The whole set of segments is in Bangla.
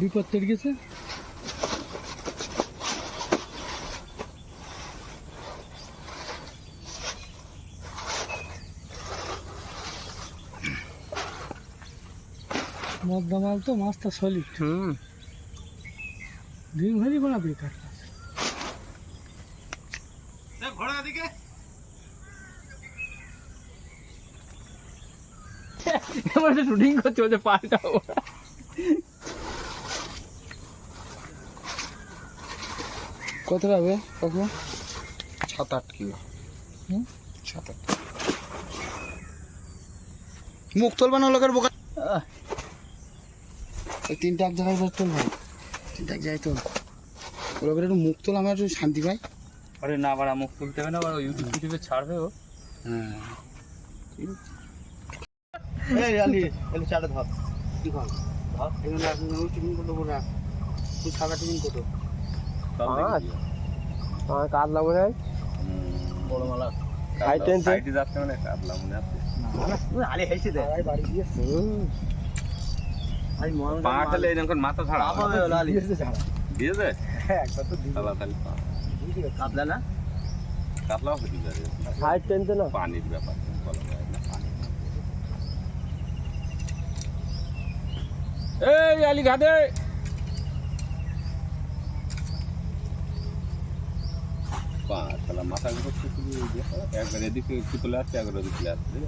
বিপদ তেড়ে গেছে? তো মাছটা সলিড হুম। ডিম ভাজি ঘোড়া দিকে আমার শুটিং করছে বলছে পাল্টাও কত হবে কখন? সাত আট কিলো। হুম? সাত আট মুখ তোলবা না লোকের বোকা। এই তিনটা এক জায়গায় তোল ভাই তিনটা এক জায়গায় তোল। লোকের একটু মুখ তোল আমার একটু শান্তি পাই। আরে না বাড়া মুখ তুলতে হবে না বাড়া ইউটিউব ইউটিউবে ছাড়বে ও। হ্যাঁ। এই আলি এলো চাটা ধর। কি ভালো এগুলো এখন ওই টিফিন করতে বলা তুই সাদা টিফিন করতো আমার হয়? বড় মালা। High tension. সাইডে যাচ্ছে মানে কাটলাম আছে। আলি হেসে দে। বাড়ি দিয়ে আমি পা খেলে এরকম মাথা ছাড়া। আবার ছাড়া। দিয়ে দে। হ্যাঁ একবার তো দিয়ে না? হতে পারে না? পানির ব্যাপার বলা যায় না এই আলি ঘাটে। পা তাহলে মাথা ঘুরছে শুধু এই যে, একবার এদিকে একটু চলে আসছে একবার ওদিকে চলে আসছে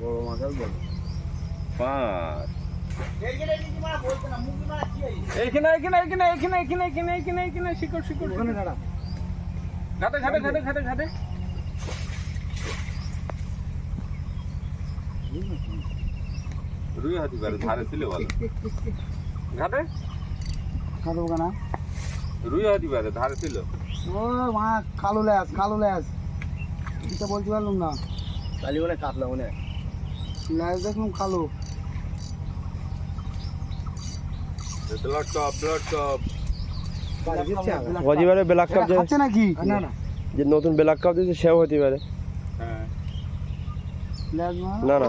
বড় মাথার বড় পাঁচ এইখানে এইখানে এইখানে এইখানে এইখানে এইখানে এইখানে এইখানে শিকড় শিকড় ওখানে দাঁড়া। ঘাটে ঘাটে ঘাটে ঘাটে ঘাটে। রুই হাতি পারে ধারে ছিল বলো। ঘাটে? কেনা রুই হাতি পারে ধারে ছিল। ও মা কালো ল্যাস কালো ল্যাস এটা বলতে পারলাম না। কালি কাতলা মনে ল্যাস দেখলাম কালো। Blood top blood top. Black cup নাকি? না না যে নতুন ব্ল্যাক কাপ দিয়েছে সেও হতে পারে। হ্যাঁ। না না।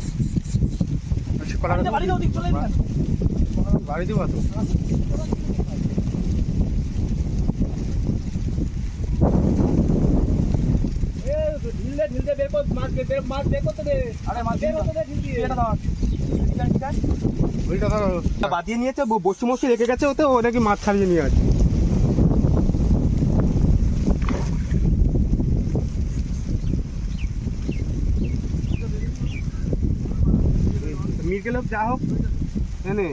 কলা গাছ বাড়ি দিব তো। ঢিলতে বের কর মাছ বের মাছ বের করতে দে। আরে মাছ বের করতে দে ঢিল দিয়ে এটা ধর ওইটা ধরো। বাদিয়ে নিয়েছে বসে মসে রেখে গেছে ওতে ও নাকি মাছ ছাড়িয়ে নিয়ে আছে মিরকেল হোক, যা হোক। এনে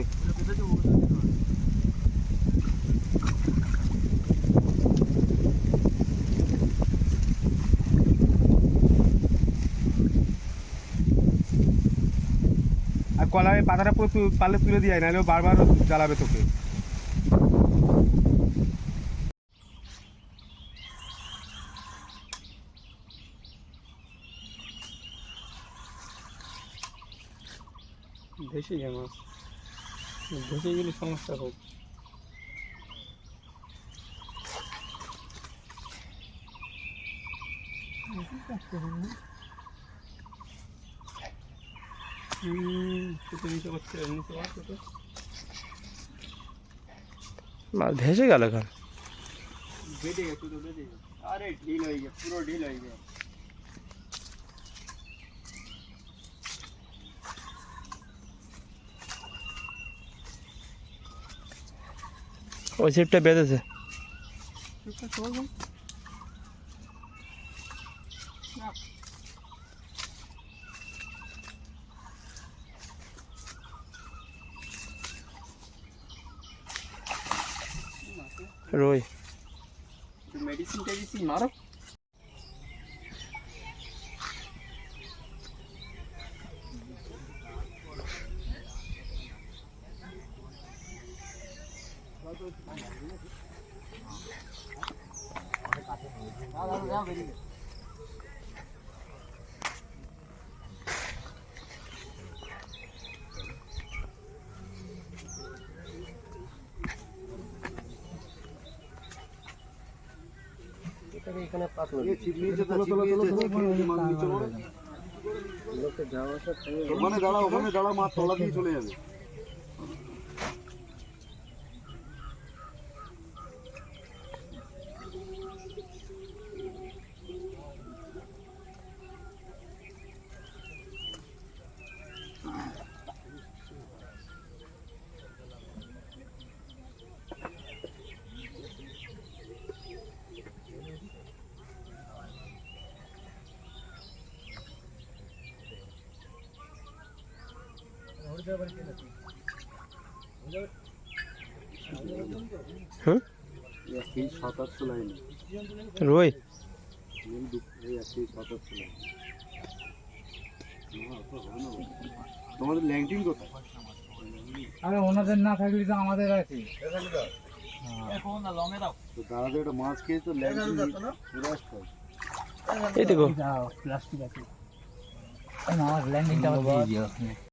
আর কলারে পাতাটা পুরো পারলে তুলে দিয়ে নাহলে বারবার জ্বালাবে তোকে। ভেসে যায় মাছ ভেসে গেলে সমস্যা হোক। মাছ ভেসে গেল এখন। বেটে গেছে তো বেটে গেছে। আরে ঢিল হয়ে গেছে পুরো ঢিল হয়ে গেছে। ওই সিটটা বেঁধেছে রই মেডিসিন টেডিসিন মারো ওখানে দাঁড়া ওখানে দাঁড়া মাছ তলা দিয়ে চলে যাবে এক কেজি সাত আটশো লাইন রই এই দু- এই এক কেজি সাত আটশো লাইন না, অত হবে না বাবা। তোমাদের ল্যাংটিং কোথায়? আরে ওনাদের না থাকলে তো আমাদের আছে তো মাছ খেয়ে তো ল্যাংটিং চলে আসতে এই দেখো। প্লাস্টিক আছে। আমার ল্যান্ডিংটা দিয়ে দিও